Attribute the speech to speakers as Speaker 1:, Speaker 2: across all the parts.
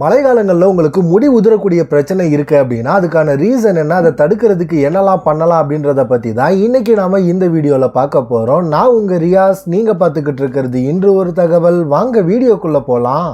Speaker 1: மழை காலங்களில் உங்களுக்கு முடி உதிரக்கூடிய பிரச்சனை இருக்குது அப்படின்னா அதுக்கான ரீசன் என்ன? அதை தடுக்கிறதுக்கு என்னெல்லாம் பண்ணலாம் அப்படின்றத பற்றி தான் இன்றைக்கி நாம் இந்த வீடியோவில் பார்க்க போகிறோம் நான் உங்கள் ரியாஸ். நீங்கள் பார்த்துக்கிட்டு இருக்கிறது இன்று ஒரு தகவல். வாங்க வீடியோக்குள்ளே போகலாம்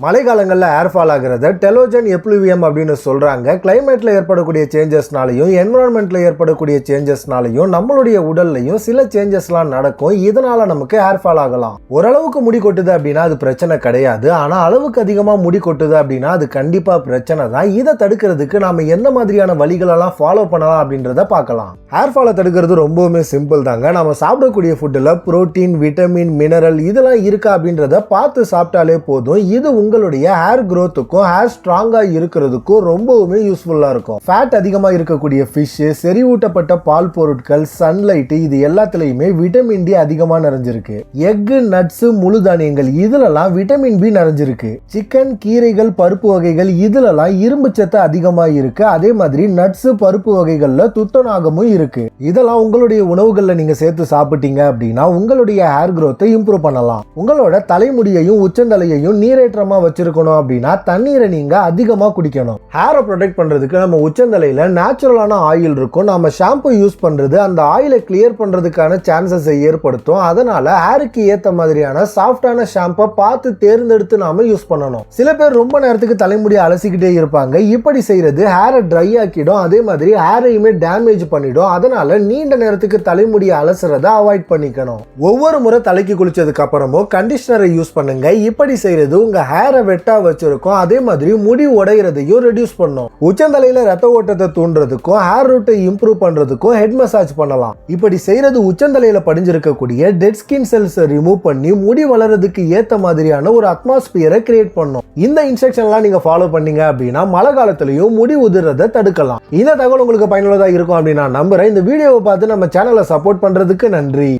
Speaker 1: மழை காலங்களில் ஏர் ஃபால் ஆகிறத டெலோஜன் எப்ளூவியம் அப்படின்னு சொல்கிறாங்க கிளைமேட்டில் ஏற்படக்கூடிய சேஞ்சஸ்னாலையும் என்வரான்மெண்ட்டில் ஏற்படக்கூடிய சேஞ்சஸ்னாலையும் நம்மளுடைய உடல்லையும் சில சேஞ்சஸ்லாம் நடக்கும். இதனால் நமக்கு ஏர்ஃபால் ஆகலாம். ஓரளவுக்கு முடி கொட்டுது அப்படின்னா அது பிரச்சனை கிடையாது. ஆனால் அளவுக்கு அதிகமாக முடி கொட்டுது அப்படின்னா அது கண்டிப்பாக பிரச்சனை தான். இதை தடுக்கிறதுக்கு நாம் எந்த மாதிரியான வழிகளெல்லாம் ஃபாலோ பண்ணலாம் அப்படின்றத பார்க்கலாம். ஹேர் ஃபாலை தடுக்கிறது ரொம்பவுமே சிம்பிள் தாங்க. நம்ம சாப்பிடக்கூடிய ஃபுட்டில் புரோட்டீன் விட்டமின் மினரல் இதெல்லாம் இருக்கா அப்படின்றத பார்த்து சாப்பிட்டாலே போதும். இது உங்களுடைய ஹேர் க்ரோத்துக்கும் ஹேர் ஸ்ட்ராங்காக இருக்கிறதுக்கும் ரொம்பவுமே யூஸ்ஃபுல்லாக இருக்கும். ஃபேட் அதிகமாக இருக்கக்கூடிய ஃபிஷ்ஷு செறிவூட்டப்பட்ட பால் பொருட்கள் சன்லைட்டு இது எல்லாத்துலேயுமே விட்டமின் டி அதிகமாக நிறைஞ்சிருக்கு. எக்கு நட்ஸு முழு தானியங்கள் இதுலலாம் விட்டமின் பி நிறைஞ்சிருக்கு. சிக்கன் கீரைகள் பருப்பு வகைகள் இதுலலாம் இரும்பு சத்து அதிகமாக இருக்கு. அதே மாதிரி நட்ஸு பருப்பு வகைகளில் துத்தநாகமும் இருக்கு. இதெல்லாம் உங்களுடைய உணவுகளில் நீங்கள் சேர்த்து சாப்பிட்டீங்க அப்படின்னா உங்களுடைய ஹேர் க்ரோத்தை இம்ப்ரூவ் பண்ணலாம். உங்களோட தலைமுடியையும் உச்சந்தலையையும் நீரேற்றமாக வச்சிருக்கணும் அப்படின்னா தண்ணீரை நீங்க அதிகமாக குடிக்கணும். ஹேரை ப்ரொடெக்ட் பண்றதுக்கு நம்ம உச்சந்தலையில நேச்சுரலான ஆயில் இருக்கும். நம்ம ஷாம்பு யூஸ் பண்றது அந்த ஆயிலை கிளியர் பண்றதுக்கான சான்சஸை ஏற்படுத்தும். அதனால ஹேருக்கு ஏத்த மாதிரியான சாஃப்டான ஷாம்பை பார்த்து தேர்ந்தெடுத்து நாம யூஸ் பண்ணணும். சில பேர் ரொம்ப நேரத்துக்கு தலைமுடி அலசிக்கிட்டே இருப்பாங்க. இப்படி செய்யறது ஹேரை ட்ரை ஆக்கிடும். அதே மாதிரி ஹேரையுமே டேமேஜ் பண்ணிடும். அதனால நீண்ட நேரத்துக்கு தலைமுடியை அலசுறத அவாய்ட் பண்ணிக்கணும். ஒவ்வொரு முறை தலைக்கு குளிச்சதுக்கு அப்புறமும் கண்டிஷனரை யூஸ் பண்ணுங்க. இப்படி செய்யறது உங்க ஹேர் ஹேரை வெட்டா வச்சுருக்கோம். அதே மாதிரி முடி உடையிறதையும் ரெடியூஸ் பண்ணும். உச்சந்தலையில் ரத்த ஓட்டத்தை தூண்டுறதுக்கும் ஹேர் ரூட்டை இம்ப்ரூவ் பண்ணுறதுக்கும் ஹெட் மசாஜ் பண்ணலாம். இப்படி செய்கிறது உச்சந்தலையில் படிஞ்சிருக்கக்கூடிய டெட் ஸ்கின் செல்ஸை ரிமூவ் பண்ணி முடி வளர்றதுக்கு ஏற்ற மாதிரியான ஒரு அட்மாஸ்பியரை கிரியேட் பண்ணும். இந்த இன்ஸ்ட்ரக்ஷன்லாம் நீங்கள் ஃபாலோ பண்ணீங்க அப்படின்னா மழை காலத்திலையும் முடி உதிர்றதை தடுக்கலாம். இந்த தகவல் உங்களுக்கு பயனுள்ளதாக இருக்கும் அப்படின்னு நான் நம்புகிறேன் இந்த வீடியோவை பார்த்து நம்ம சேனலை சப்போர்ட் பண்ணுறதுக்கு நன்றி.